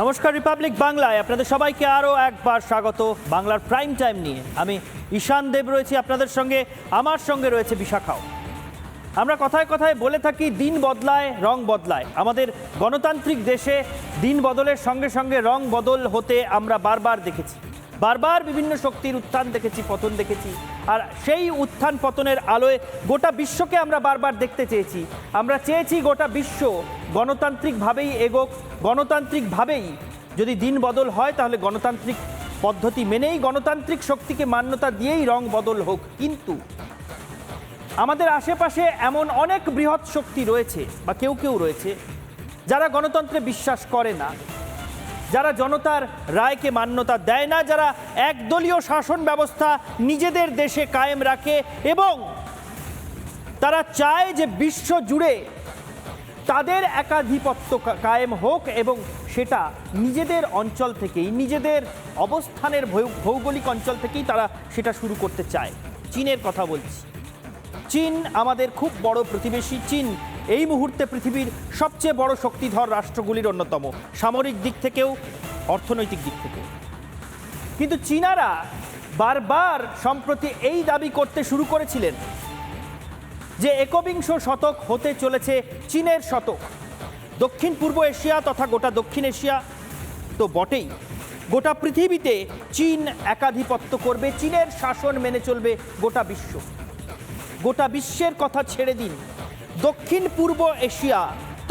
নমস্কার রিপাবলিক বাংলায়, আপনাদের সবাইকে আরও একবার স্বাগত বাংলার প্রাইম টাইম নিয়ে। আমি ঈশান দেব রয়েছি, আপনাদের সঙ্গে, আমার সঙ্গে রয়েছে বিশাখাও। আমরা কথায় কথায় বলে থাকি, দিন বদলায়, রং বদলায়। আমাদের গণতান্ত্রিক দেশে দিন বদলের সঙ্গে সঙ্গে রং বদল হতে আমরা বারবার দেখেছি। বারবার বিভিন্ন শক্তির উত্থান দেখেছি, পতন দেখেছি। আর সেই উত্থান, পতনের আলোয় গোটা বিশ্বকে আমরা বারবার দেখতে চেয়েছি। আমরা চেয়েছি গোটা বিশ্ব গণতান্ত্রিকভাবেই এগোক, গণতান্ত্রিকভাবেই যদি দিন বদল হয়, তাহলে গণতান্ত্রিক পদ্ধতি মেনেই গণতান্ত্রিক শক্তিকে মান্যতা দিয়েই রং বদল হোক। কিন্তু আমাদের আশেপাশে এমন অনেক বৃহৎ শক্তি রয়েছে, বা কেউ কেউ রয়েছে, যারা গণতন্ত্রে বিশ্বাস করে না, যারা জনতার রায়কে মান্যতা দেয় না, যারা একদলীয় শাসন ব্যবস্থা নিজেদের দেশে কায়েম রাখে এবং তারা চায় যে বিশ্ব জুড়ে তাদের একাধিপত্য কায়েম হোক এবং সেটা নিজেদের অঞ্চল থেকেই, নিজেদের অবস্থানের ভৌগোলিক অঞ্চল থেকেই তারা সেটা শুরু করতে চায়। চীনের কথা বলছি। চীন আমাদের খুব বড় প্রতিবেশী। চীন এই মুহূর্তে পৃথিবীর সবচেয়ে বড় শক্তিধর রাষ্ট্রগুলির অন্যতম। সামরিক দিক থেকেও, অর্থনৈতিক দিক থেকেও। কিন্তু চীনারা বারবার সম্প্রতি এই দাবি করতে শুরু করেছিলেন যে একবিংশ শতক হতে চলেছে চীনের শতক। দক্ষিণ পূর্ব এশিয়া তথা গোটা দক্ষিণ এশিয়া তো বটেই। গোটা পৃথিবীতে চীন একাধিপত্য করবে, চীনের শাসন মেনে চলবে গোটা বিশ্ব। গোটা বিশ্বের কথা ছেড়ে দিন। দক্ষিণ পূর্ব এশিয়া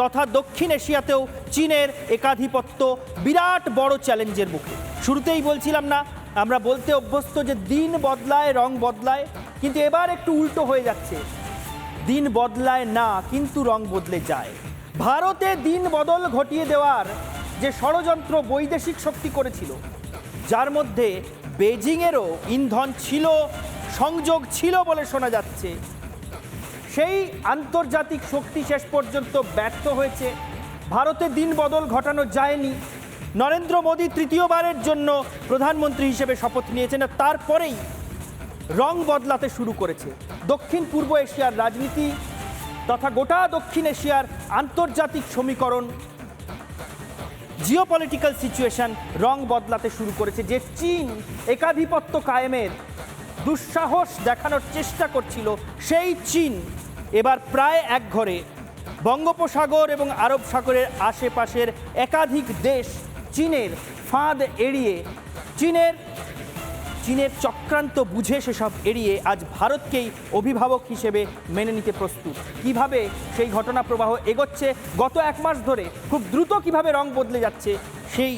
তথা দক্ষিণ এশিয়াতেও চীনের একাধিপত্য বিরাট বড় চ্যালেঞ্জের মুখে। শুরুতেই বলছিলাম না, আমরা বলতে অভ্যস্ত যে দিন বদলায়, রং বদলায়, কিন্তু এবার একটু উল্টো হয়ে যাচ্ছে। দিন বদলায় না, কিন্তু রং বদলে যায়। ভারতে দিন বদল ঘটিয়ে দেওয়ার যে ষড়যন্ত্র বৈদেশিক শক্তি করেছিল, যার মধ্যে বেজিংয়েরও ইন্ধন ছিল, সংযোগ ছিল বলে শোনা যাচ্ছে। সেই আন্তর্জাতিক শক্তি শেষ পর্যন্ত ব্যর্থ হয়েছে। ভারতে দিন বদল ঘটানো যায়নি। নরেন্দ্র মোদী তৃতীয়বারের জন্য প্রধানমন্ত্রী হিসেবে শপথ নিয়েছেন তারপরেই রং বদলাতে শুরু করেছে। দক্ষিণ পূর্ব এশিয়ার রাজনীতি তথা গোটা দক্ষিণ এশিয়ার আন্তর্জাতিক সমীকরণ। জিওপলিটিক্যাল সিচুয়েশন রং বদলাতে শুরু করেছে যে চীন একাধিপত্য কায়েমের দুঃসাহস দেখানোর চেষ্টা করছিল সেই চীন। এবার প্রায় এক ঘরে বঙ্গোপসাগর এবং আরব সাগরের আশেপাশের একাধিক দেশ চীনের ফাঁদ এড়িয়ে চীনের চীনের চক্রান্ত বুঝে সেসব এড়িয়ে আজ ভারতকেই অভিভাবক হিসেবে মেনে নিতে প্রস্তুত কিভাবে সেই ঘটনা প্রবাহ এগোচ্ছে গত এক মাস ধরে খুব দ্রুত কিভাবে রং বদলে যাচ্ছে সেই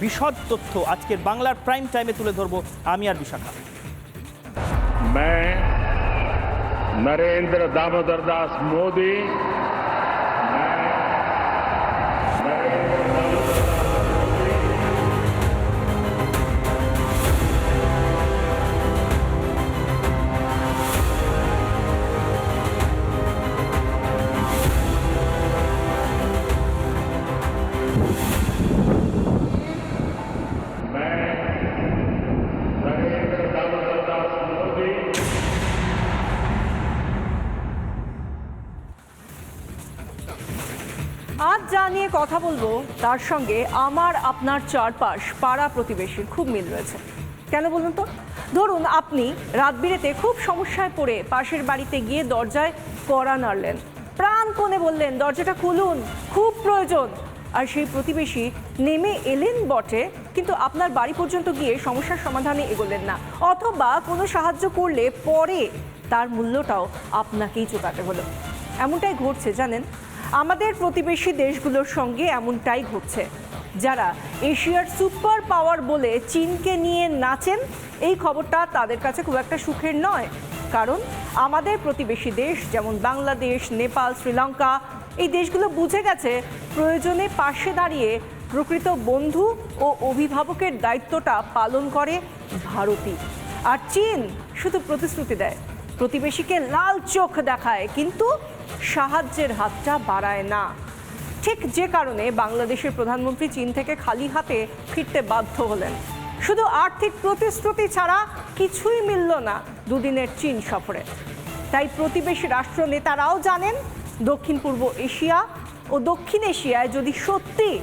বিশদ তথ্য আজকের বাংলার প্রাইম টাইমে তুলে ধরবো আমি আর বিশাখা मैं नरेंद्र दामोदर दास मोदी নিয়ে কথা বলব, তার সঙ্গে আমার, আপনার চারপাশ, পাড়া প্রতিবেশীর খুব মিল রয়েছে। কেন বলুন তো? ধরুন আপনি রাত বিরেতে খুব সমস্যায় পড়ে পাশের বাড়িতে গিয়ে দরজায় কড়া নাড়লেন। প্রাণ কোণে বললেন, দরজাটা খুলুন, খুব প্রয়োজন। আর সেই প্রতিবেশী নেমে এলেন বটে, কিন্তু আপনার বাড়ি পর্যন্ত গিয়ে সমস্যার সমাধানে এগোলেন না। অথবা কোনো সাহায্য করলে পরে তার মূল্যটাও আপনাকেই চোকাতে হলো। এমনটাই ঘটছে, জানেন? আমাদের প্রতিবেশী দেশগুলোর সঙ্গে এমনটাই ঘটছে। যারা এশিয়ার সুপার পাওয়ার বলে চীনকে নিয়ে নাচেন, এই খবরটা তাদের কাছে খুব একটা সুখের নয়। কারণ আমাদের প্রতিবেশী দেশ যেমন বাংলাদেশ, নেপাল, শ্রীলঙ্কা, এই দেশগুলো বুঝে গেছে প্রয়োজনে পাশে দাঁড়িয়ে প্রকৃত বন্ধু ও অভিভাবকের দায়িত্বটা পালন করে ভারতই। আর চীন শুধু প্রতিশ্রুতি দেয়, প্রতিবেশীকে লাল চোখ দেখায়, কিন্তু সাহায্যের হাতটা বাড়ায় না। ঠিক যে কারণে বাংলাদেশের প্রধানমন্ত্রী চীন থেকে খালি হাতে ফিরতে বাধ্য হলেন। শুধু আর্থিক প্রতিশ্রুতি ছাড়া কিছুই মিলল না দুদিনের চীন সফরে। তাই প্রতিবেশী রাষ্ট্র নেতারাও জানেন, দক্ষিণ পূর্ব এশিয়া ও দক্ষিণ এশিয়ায় যদি সত্যি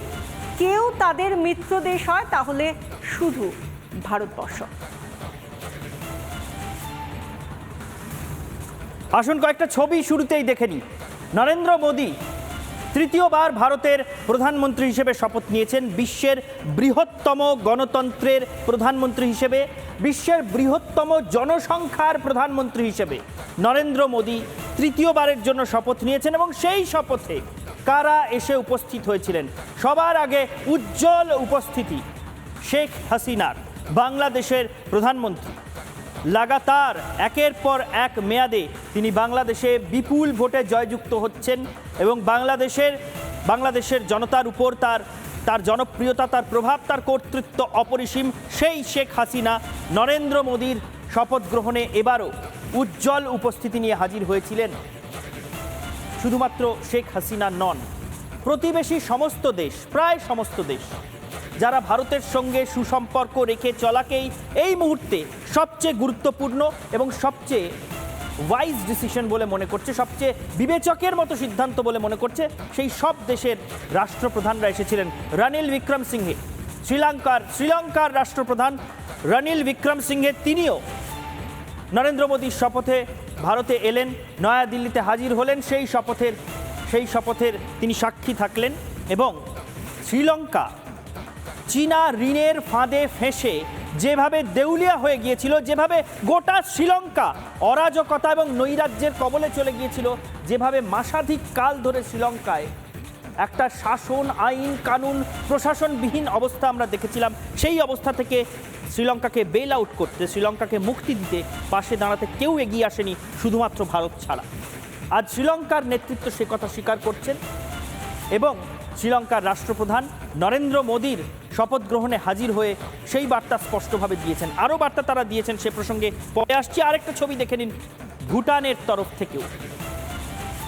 কেউ তাদের মিত্র দেশ হয়, তাহলে শুধু ভারতবর্ষ। আসুন কয়েকটা ছবি শুরুতেই দেখে নিই। নরেন্দ্র মোদী তৃতীয়বার ভারতের প্রধানমন্ত্রী হিসেবে শপথ নিয়েছেন। বিশ্বের বৃহত্তম গণতন্ত্রের প্রধানমন্ত্রী হিসেবে, বিশ্বের বৃহত্তম জনসংখ্যার প্রধানমন্ত্রী হিসেবে নরেন্দ্র মোদী তৃতীয়বারের জন্য শপথ নিয়েছেন এবং সেই শপথে কারা এসে উপস্থিত হয়েছিলেন? সবার আগে উজ্জ্বল উপস্থিতি শেখ হাসিনার, বাংলাদেশের প্রধানমন্ত্রী। লাগাতার একের পর এক মেয়াদে তিনি বাংলাদেশে বিপুল ভোটে জয়যুক্ত হচ্ছেন এবং বাংলাদেশের বাংলাদেশের জনতার উপর তার তার জনপ্রিয়তা, তার প্রভাব, তার কর্তৃত্ব অপরিসীম সেই শেখ হাসিনা নরেন্দ্র মোদীর শপথ গ্রহণে এবারও উজ্জ্বল উপস্থিতি নিয়ে হাজির হয়েছিলেন। শুধুমাত্র শেখ হাসিনা নন, প্রতিবেশী সমস্ত দেশ, প্রায় সমস্ত দেশ যারা ভারতের সঙ্গে সুসম্পর্ক রেখে চলাকেই এই মুহূর্তে সবচেয়ে গুরুত্বপূর্ণ এবং সবচেয়ে ওয়াইজ ডিসিশন বলে মনে করছে, সবচেয়ে বিবেচকের মতো সিদ্ধান্ত বলে মনে করছে সেই সব দেশের রাষ্ট্রপ্রধানরা এসেছিলেন রনিল বিক্রম সিংহে শ্রীলঙ্কার শ্রীলঙ্কার রাষ্ট্রপ্রধান রনিল বিক্রম সিংহে তিনিও নরেন্দ্র মোদীর শপথে ভারতে এলেন, নয়াদিল্লিতে হাজির হলেন, সেই শপথের সেই শপথের তিনি সাক্ষী থাকলেন এবং শ্রীলঙ্কা চীনা ঋণের ফাঁদে ফেঁসে যেভাবে দেউলিয়া হয়ে গিয়েছিল, যেভাবে গোটা শ্রীলঙ্কা অরাজকতা এবং নৈরাজ্যের কবলে চলে গিয়েছিল, যেভাবে মাসাধিক কাল ধরে শ্রীলঙ্কায় একটা শাসন, আইন, কানুন, প্রশাসনবিহীন অবস্থা আমরা দেখেছিলাম। সেই অবস্থা থেকে শ্রীলঙ্কাকে বেল আউট করতে, শ্রীলঙ্কাকে মুক্তি দিতে পাশে দাঁড়াতে কেউ এগিয়ে আসেনি, শুধুমাত্র ভারত ছাড়া। আজ শ্রীলঙ্কার নেতৃত্ব সে কথা স্বীকার করছেন এবং শ্রীলঙ্কার রাষ্ট্রপ্রধান নরেন্দ্র মোদীর শপথ গ্রহণে হাজির হয়ে সেই বার্তা স্পষ্টভাবে দিয়েছেন। আরও বার্তা তারা দিয়েছেন সে প্রসঙ্গে। পরে আসছি আরেকটা ছবি দেখে নিন ভুটানের তরফ থেকেও।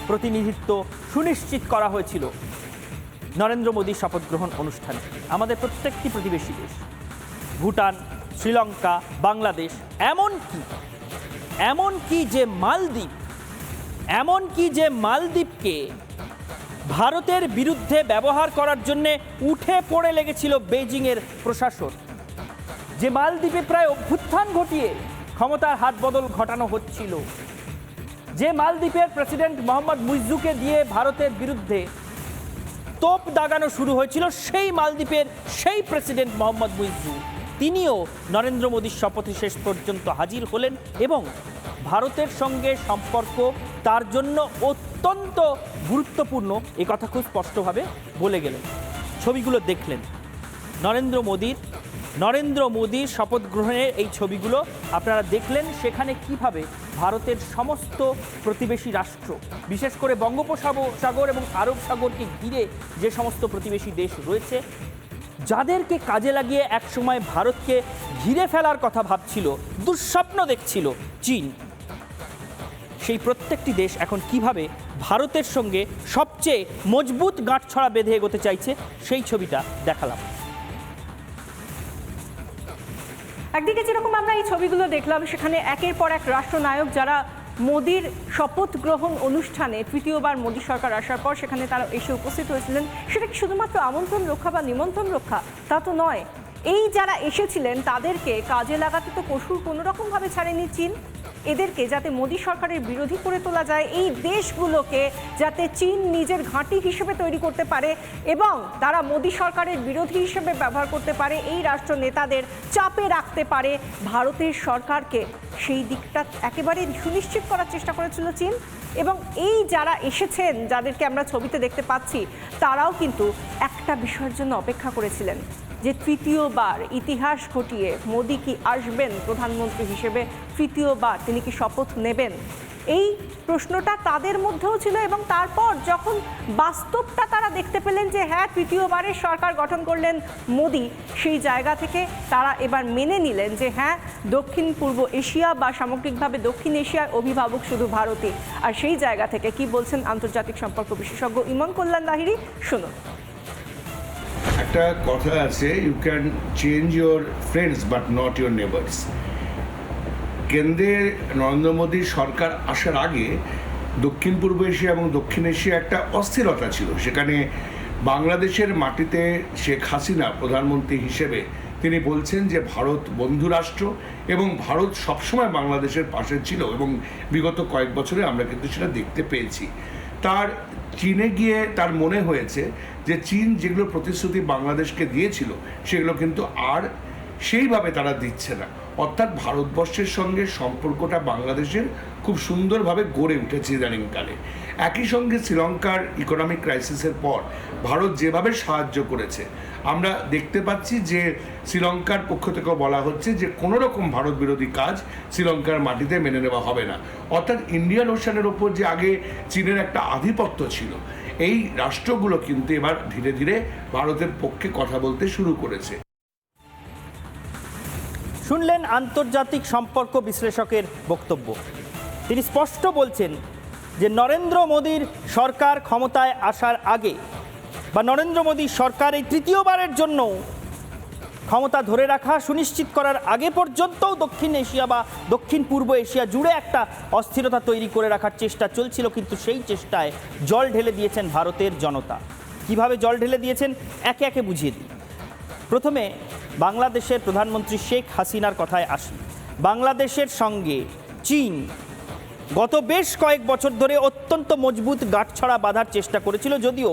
প্রতিনিধিত্ব সুনিশ্চিত করা হয়েছিল নরেন্দ্র মোদীর শপথ গ্রহণ অনুষ্ঠানে। আমাদের প্রত্যেকটি প্রতিবেশী দেশ, ভুটান, শ্রীলঙ্কা, বাংলাদেশ এমন কি এমন কি যে মালদ্বীপ এমন কি যে মালদ্বীপকে ভারতের বিরুদ্ধে ব্যবহার করার জন্যে উঠে পড়ে লেগেছিল বেজিংয়ের প্রশাসন। যে মালদ্বীপে প্রায় অভ্যুত্থান ঘটিয়ে ক্ষমতার হাত বদল ঘটানো হচ্ছিল। যে মালদ্বীপের প্রেসিডেন্ট মোহাম্মদ মুইজুকে দিয়ে ভারতের বিরুদ্ধে তোপ দাগানো শুরু হয়েছিল, সেই মালদ্বীপের সেই প্রেসিডেন্ট মোহাম্মদ মুইজু। তিনিও নরেন্দ্র মোদীর শপথে শেষ পর্যন্ত হাজির হলেন এবং ভারতের সঙ্গে সম্পর্ক তার জন্য অত্যন্ত গুরুত্বপূর্ণ এ কথা খুব স্পষ্টভাবে বলে গেলেন। ছবিগুলো দেখলেন। নরেন্দ্র মোদীর নরেন্দ্র মোদীর শপথ গ্রহণের এই ছবিগুলো আপনারা দেখলেন সেখানে কীভাবে ভারতের সমস্ত প্রতিবেশী রাষ্ট্র, বিশেষ করে বঙ্গোপসাগর সাগর এবং আরব সাগরকে ঘিরে যে সমস্ত প্রতিবেশী দেশ রয়েছে, যাদেরকে কাজে লাগিয়ে একসময় ভারতকে ঘিরে ফেলার কথা ভাবছিল, দুঃস্বপ্ন দেখছিল চীন। সেই প্রত্যেকটি দেশ এখন কীভাবে ভারতের সঙ্গে সবচেয়ে মজবুত গাঁটছড়া বেঁধে এগোতে চাইছে, সেই ছবিটা দেখালাম। একদিকে যেরকম আমরা এই ছবিগুলো দেখলাম, সেখানে একের পর এক রাষ্ট্রনায়ক যারা মোদির শপথ গ্রহণ অনুষ্ঠানে তৃতীয়বার মোদী সরকার আসার পর সেখানে তারা এসে উপস্থিত হয়েছিলেন, সেটা কি শুধুমাত্র আমন্ত্রণ রক্ষা বা নিমন্ত্রণ রক্ষা? তা তো নয়। এই যারা এসেছিলেন, তাদেরকে কাজে লাগাতে তো কসুর কোনো রকমভাবে ছাড়েনি চীন। এদেরকে যাতে মোদী সরকারের বিরোধী করে তোলা যায়, এই দেশগুলোকে যাতে চীন নিজের ঘাঁটি হিসেবে তৈরি করতে পারে এবং তারা মোদী সরকারের বিরোধী হিসেবে ব্যবহার করতে পারে, এই রাষ্ট্র নেতাদের চাপে রাখতে পারে, ভারতের সরকারকে সেই দিকটা একেবারে সুনিশ্চিত করার চেষ্টা করেছিল চীন এবং এই যারা এসেছেন, যাদেরকে আমরা ছবিতে দেখতে পাচ্ছি, তারাও কিন্তু একটা বিষয়ের জন্য অপেক্ষা করেছিলেন। যে তৃতীয়বার ইতিহাস ঘটিয়ে মোদী কি আসবেন প্রধানমন্ত্রী হিসেবে? তৃতীয়বার তিনি কি শপথ নেবেন? এই প্রশ্নটা তাদের মধ্যেও ছিল এবং তারপর যখন বাস্তবটা তারা দেখতে পেলেন যে হ্যাঁ তৃতীয়বারের সরকার গঠন করলেন মোদী, সেই জায়গা থেকে তারা এবার মেনে নিলেন যে হ্যাঁ দক্ষিণ পূর্ব এশিয়া বা সামগ্রিকভাবে দক্ষিণ এশিয়ার অভিভাবক শুধু ভারতই। আর সেই জায়গা থেকে কি বলছেন আন্তর্জাতিক সম্পর্ক বিশেষজ্ঞ ইমন কল্যাণ লাহিরি শুনুন। একটা কথা আছে you can change your friends but not your neighbours কেন্দ্রে নরেন্দ্র মোদীর সরকার আসার আগে দক্ষিণ পূর্ব এশিয়া এবং দক্ষিণ এশিয়া একটা অস্থিরতা ছিল। সেখানে বাংলাদেশের মাটিতে শেখ হাসিনা প্রধানমন্ত্রী হিসেবে তিনি বলছেন যে ভারত বন্ধু রাষ্ট্র এবং ভারত সবসময় বাংলাদেশের পাশে ছিল এবং বিগত কয়েক বছরে আমরা কিন্তু সেটা দেখতে পেয়েছি। তার চীনে গিয়ে তার মনে হয়েছে যে চীন যেগুলো প্রতিশ্রুতি বাংলাদেশকে দিয়েছিল, সেগুলো কিন্তু আর সেইভাবে তারা দিচ্ছে না। অর্থাৎ ভারতবর্ষের সঙ্গে সম্পর্কটা বাংলাদেশের খুব সুন্দরভাবে গড়ে উঠেছে ইদানিংকালে। একই সঙ্গে শ্রীলঙ্কার ইকোনমিক ক্রাইসিসের পর ভারত যেভাবে সাহায্য করেছে। আমরা দেখতে পাচ্ছি যে শ্রীলঙ্কার পক্ষ থেকেও বলা হচ্ছে যে কোনো রকম ভারত বিরোধী কাজ শ্রীলঙ্কার মাটিতে মেনে নেওয়া হবে না। অর্থাৎ ইন্ডিয়ান ওশানের ওপর যে আগে চীনের একটা আধিপত্য ছিল, এই রাষ্ট্রগুলো কিন্তু এবার ধীরে ধীরে ভারতের পক্ষে কথা বলতে শুরু করেছে। শুনলেন আন্তর্জাতিক সম্পর্ক বিশ্লেষকের বক্তব্য। তিনি স্পষ্ট বলছেন যে নরেন্দ্র মোদীর সরকার ক্ষমতায় আসার আগে বা নরেন্দ্র মোদী সরকার এই তৃতীয়বারের জন্য ক্ষমতা ধরে রাখা সুনিশ্চিত করার আগে পর্যন্তও দক্ষিণ এশিয়া বা দক্ষিণ পূর্ব এশিয়া জুড়ে একটা অস্থিরতা তৈরি করে রাখার চেষ্টা চলছিল, কিন্তু সেই চেষ্টায় জল ঢেলে দিয়েছেন ভারতের জনতা। কীভাবে জল ঢেলে দিয়েছেন? একে একে বুঝিয়ে দিই। প্রথমে, বাংলাদেশের প্রধানমন্ত্রী শেখ হাসিনার কথায় আসি। বাংলাদেশের সঙ্গে চীন গত বেশ কয়েক বছর ধরে অত্যন্ত মজবুত গাঁটছড়া বাঁধার চেষ্টা করেছিল, যদিও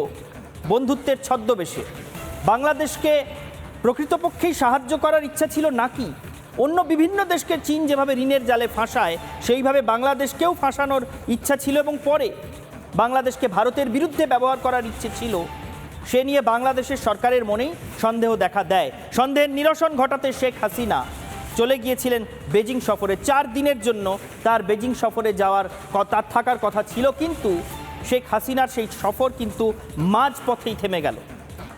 বন্ধুত্বের ছদ্মবেশে। বাংলাদেশকে প্রকৃতপক্ষেই সাহায্য করার ইচ্ছা ছিল নাকি? অন্য বিভিন্ন দেশকে চীন যেভাবে ঋণের জালে ফাঁসায়, সেইভাবে বাংলাদেশকেও ফাঁসানোর ইচ্ছা ছিল এবং পরে বাংলাদেশকে ভারতের বিরুদ্ধে ব্যবহার করার ইচ্ছে ছিল, সে নিয়ে বাংলাদেশের সরকারের মনেই সন্দেহ দেখা দেয়। সন্দেহের নিরসন ঘটাতে শেখ হাসিনা চলে গিয়েছিলেন বেজিং সফরে। চার দিনের জন্য তার বেজিং সফরে যাওয়ার কথা থাকার কথা ছিল, কিন্তু শেখ হাসিনার সেই সফর কিন্তু মাঝপথেই থেমে গেল।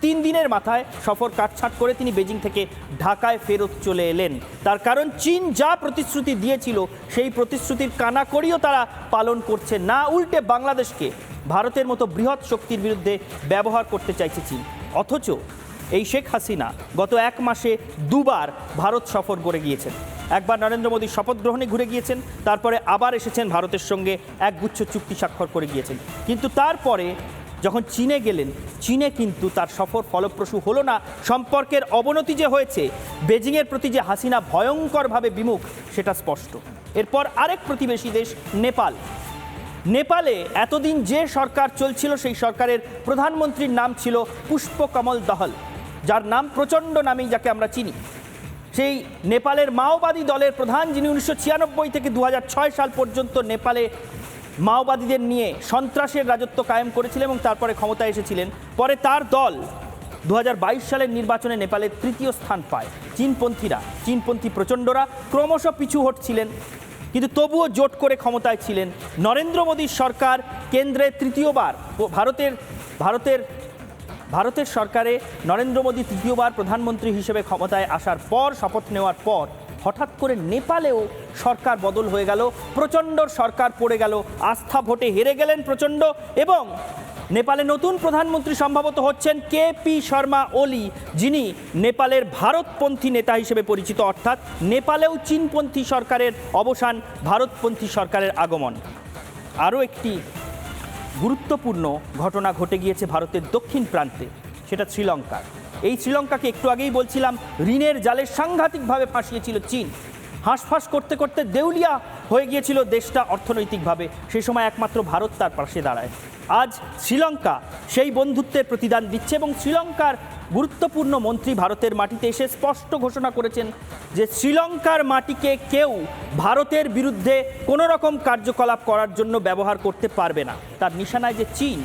তিন দিনের মাথায় সফর কাটছাট করে তিনি বেজিং থেকে ঢাকায় ফেরত চলে এলেন। তার কারণ চীন যা প্রতিশ্রুতি দিয়েছিল, সেই প্রতিশ্রুতির কানাকড়িও তারা পালন করছে না। উল্টে বাংলাদেশকে ভারতের মতো বৃহৎ শক্তির বিরুদ্ধে ব্যবহার করতে চাইছে চীন। অথচ এই শেখ হাসিনা গত এক মাসে দুবার ভারত সফর করে গিয়েছেন। একবার নরেন্দ্র মোদী শপথ গ্রহণে ঘুরে গিয়েছেন, তারপরে আবার এসেছেন ভারতের সঙ্গে একগুচ্ছ চুক্তি স্বাক্ষর করে গিয়েছেন। কিন্তু তারপরে যখন চীনে গেলেন, চীনে কিন্তু তার সফর ফলপ্রসূ হলো না। সম্পর্কের অবনতি যে হয়েছে, বেজিংয়ের প্রতি যে হাসিনা ভয়ঙ্করভাবে বিমুখ, সেটা স্পষ্ট। এরপর আরেক প্রতিবেশী দেশ, নেপাল। নেপালে এতদিন যে সরকার চলছিল, সেই সরকারের প্রধানমন্ত্রীর নাম ছিল পুষ্পকমল দহল, যার নাম প্রচণ্ড নামেই যাকে আমরা চিনি। সেই নেপালের মাওবাদী দলের প্রধান, যিনি উনিশশো ছিয়ানব্বই থেকে দু হাজার ছয় সাল পর্যন্ত নেপালে মাওবাদীদের নিয়ে সন্ত্রাসের রাজত্ব কায়েম করেছিলেন এবং তারপরে ক্ষমতায় এসেছিলেন। পরে তার দল দু হাজার বাইশ সালের নির্বাচনে নেপালের তৃতীয় স্থান পায়। চীনপন্থীরা, চীনপন্থী প্রচণ্ডরা ক্রমশ পিছু হটছিলেন, কিন্তু তবুও জোট করে ক্ষমতায় ছিলেন। নরেন্দ্র মোদীর সরকার কেন্দ্রে তৃতীয়বার ভারতের ভারতের ভারতের সরকারে নরেন্দ্র মোদী তৃতীয়বার প্রধানমন্ত্রী হিসেবে ক্ষমতায় আসার পর, শপথ নেওয়ার পর, হঠাৎ করে নেপালেও সরকার বদল হয়ে গেল, প্রচণ্ড সরকার পড়ে গেল, আস্থা ভোটে হেরে গেলেন প্রচণ্ড এবং নেপালে নতুন প্রধানমন্ত্রী সম্ভবত হচ্ছেন কে পি শর্মা ওলি, যিনি নেপালের ভারতপন্থী নেতা হিসেবে পরিচিত, অর্থাৎ নেপালেও চীনপন্থী সরকারের অবসান, ভারতপন্থী সরকারের আগমন। আরও একটি গুরুত্বপূর্ণ ঘটনা ঘটে গিয়েছে ভারতের দক্ষিণ প্রান্তে, সেটা শ্রীলঙ্কার। এই শ্রীলঙ্কাকে একটু আগেই বলছিলাম, ঋণের জালে সাংঘাতিকভাবে ফাঁসিয়েছিল চীন। হাঁসফাঁস করতে করতে দেউলিয়া হয়ে গিয়েছিল দেশটা অর্থনৈতিকভাবে। সেই সময় একমাত্র ভারত তার পাশে দাঁড়ায়। আজ শ্রীলঙ্কা সেই বন্ধুত্বের প্রতিদান দিচ্ছে এবং শ্রীলঙ্কার গুরুত্বপূর্ণ মন্ত্রী ভারতের মাটিতে এসে স্পষ্ট ঘোষণা করেছেন যে শ্রীলঙ্কার মাটিকে কেউ ভারতের বিরুদ্ধে কোনো রকম কার্যকলাপ করার জন্য ব্যবহার করতে পারবে না। তার নিশানায় যে চীন,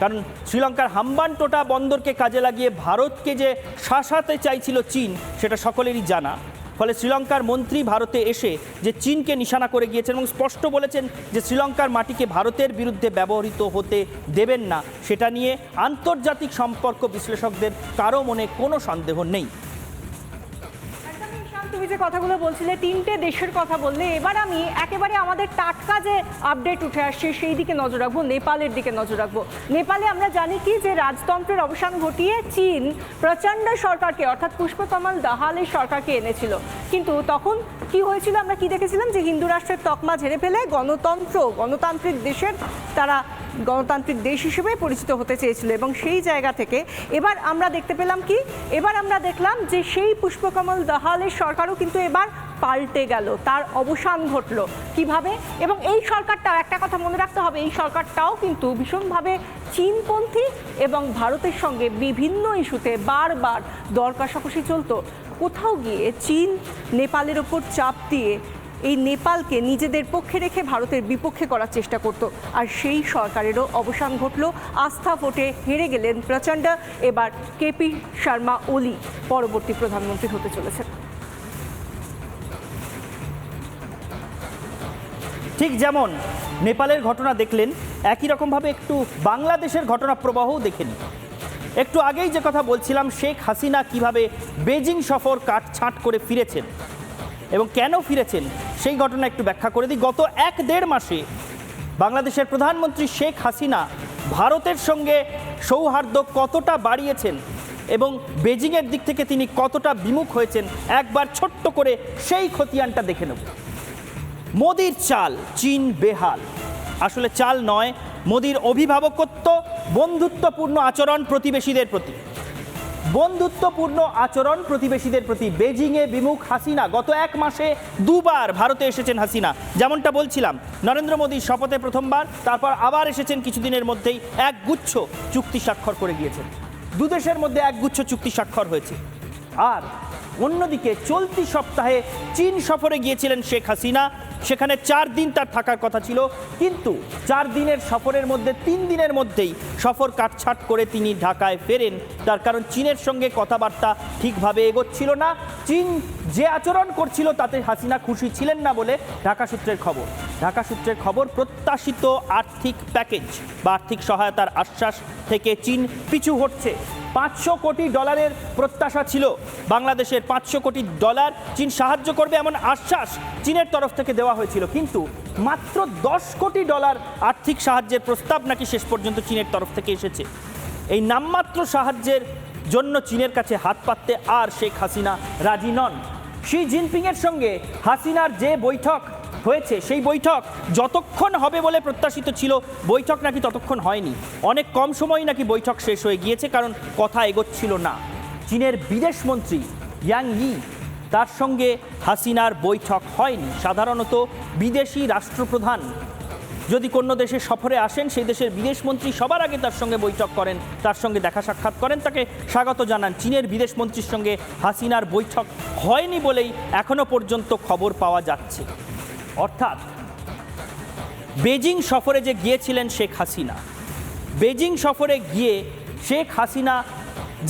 কারণ শ্রীলঙ্কার হাম্বানটোটা বন্দরকে কাজে লাগিয়ে ভারতকে যে শাসাতে চাইছিল চীন, সেটা সকলেরই জানা। ফলে শ্রীলঙ্কার মন্ত্রী ভারতে এসে যে চীনকে নিশানা করে গিয়েছেন এবং স্পষ্ট বলেছেন যে শ্রীলঙ্কার মাটিকে ভারতের বিরুদ্ধে ব্যবহৃত হতে দেবেন না, সেটা নিয়ে আন্তর্জাতিক সম্পর্ক বিশ্লেষকদের কারও মনে কোনো সন্দেহ নেই। তুমি যে কথাগুলো বলছিলে, তিনটে দেশের কথা বললে, এবার আমি একেবারে আমাদের টাটকা যে আপডেট উঠে আসছে, সেই দিকে নজর রাখব, নেপালের দিকে নজর রাখব। নেপালে আমরা জানি কি যে রাজতন্ত্রের অবসান ঘটিয়ে চীন প্রচণ্ড সরকারকে, অর্থাৎ পুষ্পকমল দাহালের সরকারকে এনেছিল। কিন্তু তখন কি হয়েছিল, আমরা কি দেখেছিলাম? যে হিন্দু রাষ্ট্রের তকমা ঝেড়ে ফেলে গণতন্ত্র, গণতান্ত্রিক দেশের তারা গণতান্ত্রিক দেশ হিসেবে পরিচিত হতে চেয়েছিল এবং সেই জায়গা থেকে এবার আমরা দেখতে পেলাম কি? এবার আমরা দেখলাম যে সেই পুষ্পকমল দাহালের সরকারও কিন্তু এবার পাল্টে গেল, তার অবসান ঘটলো। কীভাবে? এবং এই সরকারটাও, একটা কথা মনে রাখতে হবে, এই সরকারটাও কিন্তু ভীষণভাবে চীনপন্থী এবং ভারতের সঙ্গে বিভিন্ন ইস্যুতে বারবার দর কষাকষি চলতো। কোথাও গিয়ে চীন, নেপালের ওপর চাপ দিয়ে এই নেপালকে নিজেদের পক্ষে রেখে ভারতের বিপক্ষে করার চেষ্টা করত। আর সেই সরকারেরও অবসান ঘটল। আস্থা ভোটে হেরে গেলেন প্রচণ্ড। এবার কেপি শর্মা, ওলি পরবর্তী প্রধানমন্ত্রী হতে চলেছেন। ঠিক যেমন নেপালের ঘটনা দেখলেন, একই রকমভাবে একটু বাংলাদেশের ঘটনা প্রবাহও দেখে নিন একটু আগেই যে কথা বলছিলাম, শেখ হাসিনা কীভাবে বেজিং সফর কাটছাঁট করে ফিরেছেন। এবং কেন ফিরেছেন সেই ঘটনা একটু ব্যাখ্যা করে দিই। গত এক দেড় মাসে বাংলাদেশের প্রধানমন্ত্রী শেখ হাসিনা ভারতের সঙ্গে সৌহার্দ্য কতটা বাড়িয়েছেন এবং বেজিংয়ের দিক থেকে তিনি কতটা বিমুখ হয়েছেন একবার ছোট্ট করে সেই খতিয়ানটা দেখে নেব। মোদির চাল, চীন বেহাল। আসলে চাল নয়, মোদির অভিভাবকত্ব, বন্ধুত্বপূর্ণ আচরণ প্রতিবেশীদের প্রতি। বন্ধুত্বপূর্ণ আচরণ প্রতিবেশীদের প্রতি বেজিংয়ে বিমুখ হাসিনা। গত এক মাসে দুবার ভারতে এসেছেন হাসিনা। যেমনটা বলছিলাম, নরেন্দ্র মোদীর শপথে প্রথমবার, তারপর আবার এসেছেন কিছুদিনের মধ্যেই এক গুচ্ছ চুক্তি স্বাক্ষর করে গিয়েছেন। দুদেশের মধ্যে এক গুচ্ছ চুক্তি স্বাক্ষর হয়েছে। আর অন্যদিকে চলতি সপ্তাহে চীন সফরে গিয়েছিলেন শেখ হাসিনা। সেখানে চার দিন তার থাকার কথা ছিল। কিন্তু চার দিনের সফরের মধ্যে, তিন দিনের মধ্যেই সফর কাটছাট করে তিনি ঢাকায় ফেরেন। তার কারণ চীনের সঙ্গে কথাবার্তা ঠিকভাবে এগোচ্ছিল না। চীন যে আচরণ করছিল তাতে হাসিনা খুশি ছিলেন না বলে ঢাকা সূত্রের খবর। ঢাকা সূত্রের খবর, প্রত্যাশিত আর্থিক প্যাকেজ বা আর্থিক সহায়তার আশ্বাস থেকে চীন পিছু হটছে। পাঁচশো কোটি ডলারের প্রত্যাশা ছিল। বাংলাদেশের পাঁচশো কোটি ডলার চীন সাহায্য করবে এমন আশ্বাস চীনের তরফ থেকে দেওয়া হয়েছিল। কিন্তু মাত্র দশ কোটি ডলার আর্থিক সাহায্যের প্রস্তাব নাকি শেষ পর্যন্ত চীনের তরফ থেকে এসেছে। এই নামমাত্র সাহায্যের জন্য চীনের কাছে হাত পাততে আর শেখ হাসিনা রাজি নন। শি জিনপিংয়ের সঙ্গে হাসিনার যে বৈঠক হয়েছে। সেই বৈঠক যতক্ষণ হবে বলে প্রত্যাশিত ছিল, বৈঠক নাকি ততক্ষণ হয়নি। অনেক কম সময় নাকি বৈঠক শেষ হয়ে গিয়েছে, কারণ কথা এগোচ্ছিল না। চীনের বিদেশ মন্ত্রী ইয়াং ই, তার সঙ্গে হাসিনার বৈঠক হয়নি। সাধারণত বিদেশি রাষ্ট্রপ্রধান যদি কোনো দেশে সফরে আসেন, সেই দেশের বিদেশমন্ত্রী সবার আগে তার সঙ্গে বৈঠক করেন, তার সঙ্গে দেখা সাক্ষাৎ করেন। তাকে স্বাগত জানান। চীনের বিদেশমন্ত্রীর সঙ্গে হাসিনার বৈঠক হয়নি বলেই এখনও পর্যন্ত খবর পাওয়া যাচ্ছে। অর্থাৎ বেজিং সফরে যে গিয়েছিলেন শেখ হাসিনা, বেজিং সফরে গিয়ে শেখ হাসিনা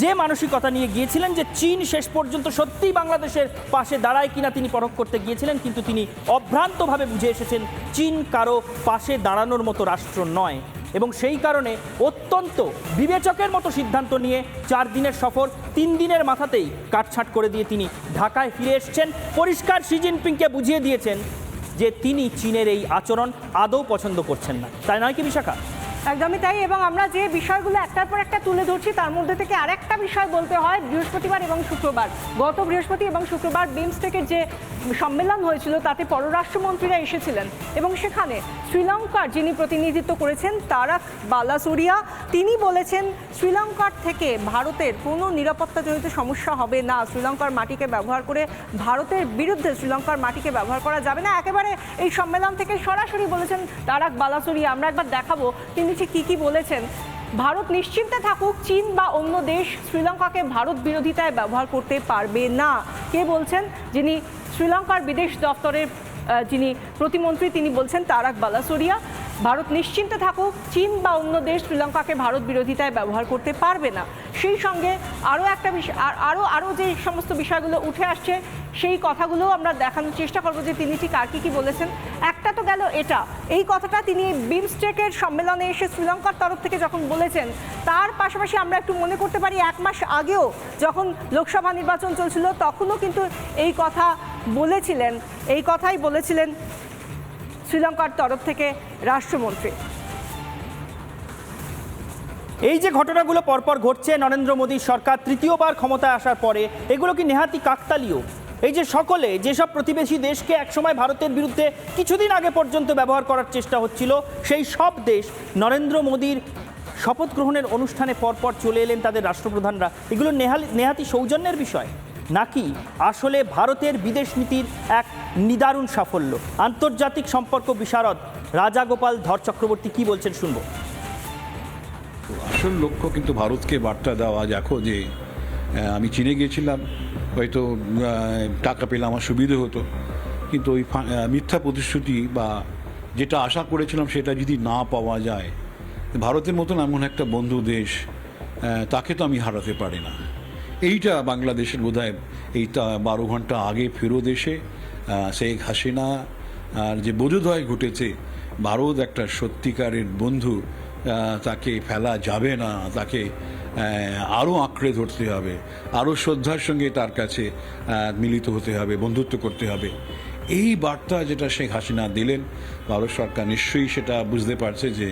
যে মানসিকতা নিয়ে গিয়েছিলেন যে চীন শেষ পর্যন্ত সত্যিই বাংলাদেশের পাশে দাঁড়ায় কিনা তিনি পরখ করতে গিয়েছিলেন, কিন্তু তিনি অভ্রান্তভাবে বুঝে এসেছেন চীন কারও পাশে দাঁড়ানোর মতো রাষ্ট্র নয়। এবং সেই কারণে অত্যন্ত বিবেচকের মতো সিদ্ধান্ত নিয়ে চার দিনের সফর তিন দিনের মাথাতেই কাটছাট করে দিয়ে তিনি ঢাকায় ফিরে এসছেন। পরিষ্কার শি জিনপিংকে বুঝিয়ে দিয়েছেন যে তিনি চীনের এই আচরণ আদৌ পছন্দ করছেন না। তাই নয় কি বিশাখা? একদমই তাই, এবং আমরা যে বিষয়গুলো একটার পর একটা তুলে ধরছি, তার মধ্যে থেকে আরেকটা বিষয় বলতে হয়, বৃহস্পতিবার এবং শুক্রবার। গত বৃহস্পতি এবং শুক্রবার বিমস্টেকের যে সম্মেলন হয়েছিল, তাতে পররাষ্ট্রমন্ত্রীরা এসেছিলেন, এবং সেখানে শ্রীলঙ্কার যিনি প্রতিনিধিত্ব করেছেন, তারাক বালাসুরিয়া, তিনি বলেছেন, শ্রীলঙ্কার থেকে ভারতের কোনো নিরাপত্তাজনিত সমস্যা হবে না। শ্রীলঙ্কার মাটিকে ব্যবহার করে ভারতের বিরুদ্ধে শ্রীলঙ্কার মাটিকে ব্যবহার করা যাবে না। একেবারে এই সম্মেলন থেকে সরাসরি বলেছেন তারাক বালাসুরিয়া। আমরা একবার দেখাবো, তিনি ঠিক কী কী বলেছেন, ভারত নিশ্চিন্তে থাকুক, চীন বা অন্য দেশ শ্রীলঙ্কাকে ভারত বিরোধিতায় ব্যবহার করতে পারবে না। কে বলছেন? যিনি শ্রীলঙ্কার বিদেশ দপ্তরের যিনি প্রতিমন্ত্রী, তিনি বলছেন তারাক বালাসোরিয়া। ভারত নিশ্চিন্তে থাকুক, চীন বা অন্য দেশ শ্রীলঙ্কাকে ভারত বিরোধিতায় ব্যবহার করতে পারবে না। সেই সঙ্গে আরও একটা বিষয় আর আরও আরও যে সমস্ত বিষয়গুলো উঠে আসছে, সেই কথাগুলো আমরা দেখানোর চেষ্টা করব যে তিনি ঠিক আর কী কী বলেছেন। একটা তো গেল এটা। এই কথাটা তিনি বিমস্টেকের সম্মেলনে এসে শ্রীলঙ্কার তরফ থেকে যখন বলেছেন, তার পাশাপাশি আমরা একটু মনে করতে পারি, এক মাস আগেও যখন লোকসভা নির্বাচন চলছিল, তখনও কিন্তু এই কথা বলেছিলেন, এই কথাই বলেছিলেন শ্রীলঙ্কার তরফ থেকে রাষ্ট্রমন্ত্রী। এই যে ঘটনাগুলো পরপর ঘটছে, নরেন্দ্র মোদীর সরকার তৃতীয়বার ক্ষমতায় আসার পরে, এগুলো কি নেহাতি কাকতালীয়? এই যে সকলে, যেসব প্রতিবেশী দেশকে একসময় ভারতের বিরুদ্ধে কিছুদিন আগে পর্যন্ত ব্যবহার করার চেষ্টা হচ্ছিল, সেই সব দেশ নরেন্দ্র মোদীর শপথ গ্রহণের অনুষ্ঠানে পরপর চলে এলেন তাদের রাষ্ট্রপ্রধানরা। এগুলো নেহালি, নেহাতি সৌজন্যের বিষয়। নাকি আসলে ভারতের বিদেশ নীতির এক নিদারুণ সাফল্য? আন্তর্জাতিক সম্পর্ক বিশারদ, রাজা গোপাল ধর চক্রবর্তী কি বলছেন শুনব। আসল লক্ষ্য কিন্তু ভারতকে বার্তা দেওয়া, দেখো যে আমি চীনে গিয়েছিলাম হয়তো টাকা পেলে আমার সুবিধে হতো। কিন্তু ওই মিথ্যা প্রতিশ্রুতি বা যেটা আশা করেছিলাম সেটা যদি না পাওয়া যায়, ভারতের মতন এমন একটা বন্ধু দেশ তাকে তো আমি হারাতে পারি না। এইটা বাংলাদেশের বোধহয় এই তা- বারো ঘণ্টা আগে ফেরত এসে শেখ হাসিনা আর যে বোধোদয় ঘটেছে, ভারত একটা সত্যিকারের বন্ধু তাকে ফেলা যাবে না, তাকে আরও আঁকড়ে ধরতে হবে আরও শ্রদ্ধার সঙ্গে তার কাছে মিলিত হতে হবে, বন্ধুত্ব করতে হবে। এই বার্তা যেটা শেখ হাসিনা দিলেন, ভারত সরকার নিশ্চয়ই সেটা বুঝতে পারছে যে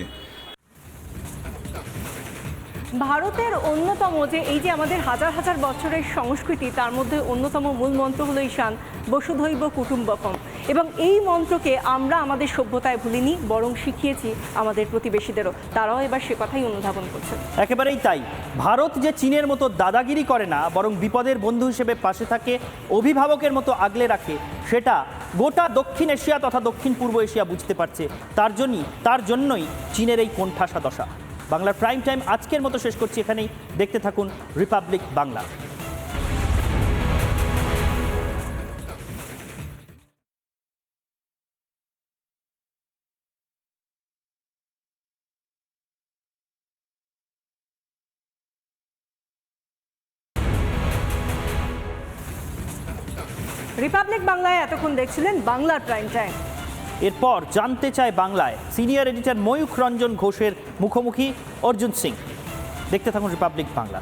ভারতের অন্যতম যে এই যে আমাদের হাজার হাজার বছরের সংস্কৃতি, তার মধ্যে অন্যতম মূল মন্ত্র হলো ঈশান, বসুধৈব কুটুম্বকম। এবং এই মন্ত্রকে আমরা আমাদের সভ্যতায় ভুলিনি, বরং শিখিয়েছি আমাদের প্রতিবেশীদেরও। তারাও এবার সে কথাই অনুধাবন করছে একেবারেই তাই। ভারত যে চীনের মতো দাদাগিরি করে না, বরং বিপদের বন্ধু হিসেবে পাশে থাকে, অভিভাবকের মতো আগলে রাখে, সেটা গোটা দক্ষিণ এশিয়া তথা দক্ষিণ পূর্ব এশিয়া বুঝতে পারছে। তার জন্যই তার জন্যই চীনের এই কোণঠাসা দশা। বাংলার প্রাইম টাইম আজকের মতো শেষ করছি এখানেই। দেখতে থাকুন রিপাবলিক বাংলা রিপাবলিক বাংলায় এতক্ষণ দেখছিলেন বাংলার প্রাইম টাইম এরপর জানতে চায় বাংলায়। সিনিয়র এডিটর ময়ূখ রঞ্জন ঘোষের মুখোমুখি অর্জুন সিং। দেখতে থাকুন রিপাবলিক বাংলা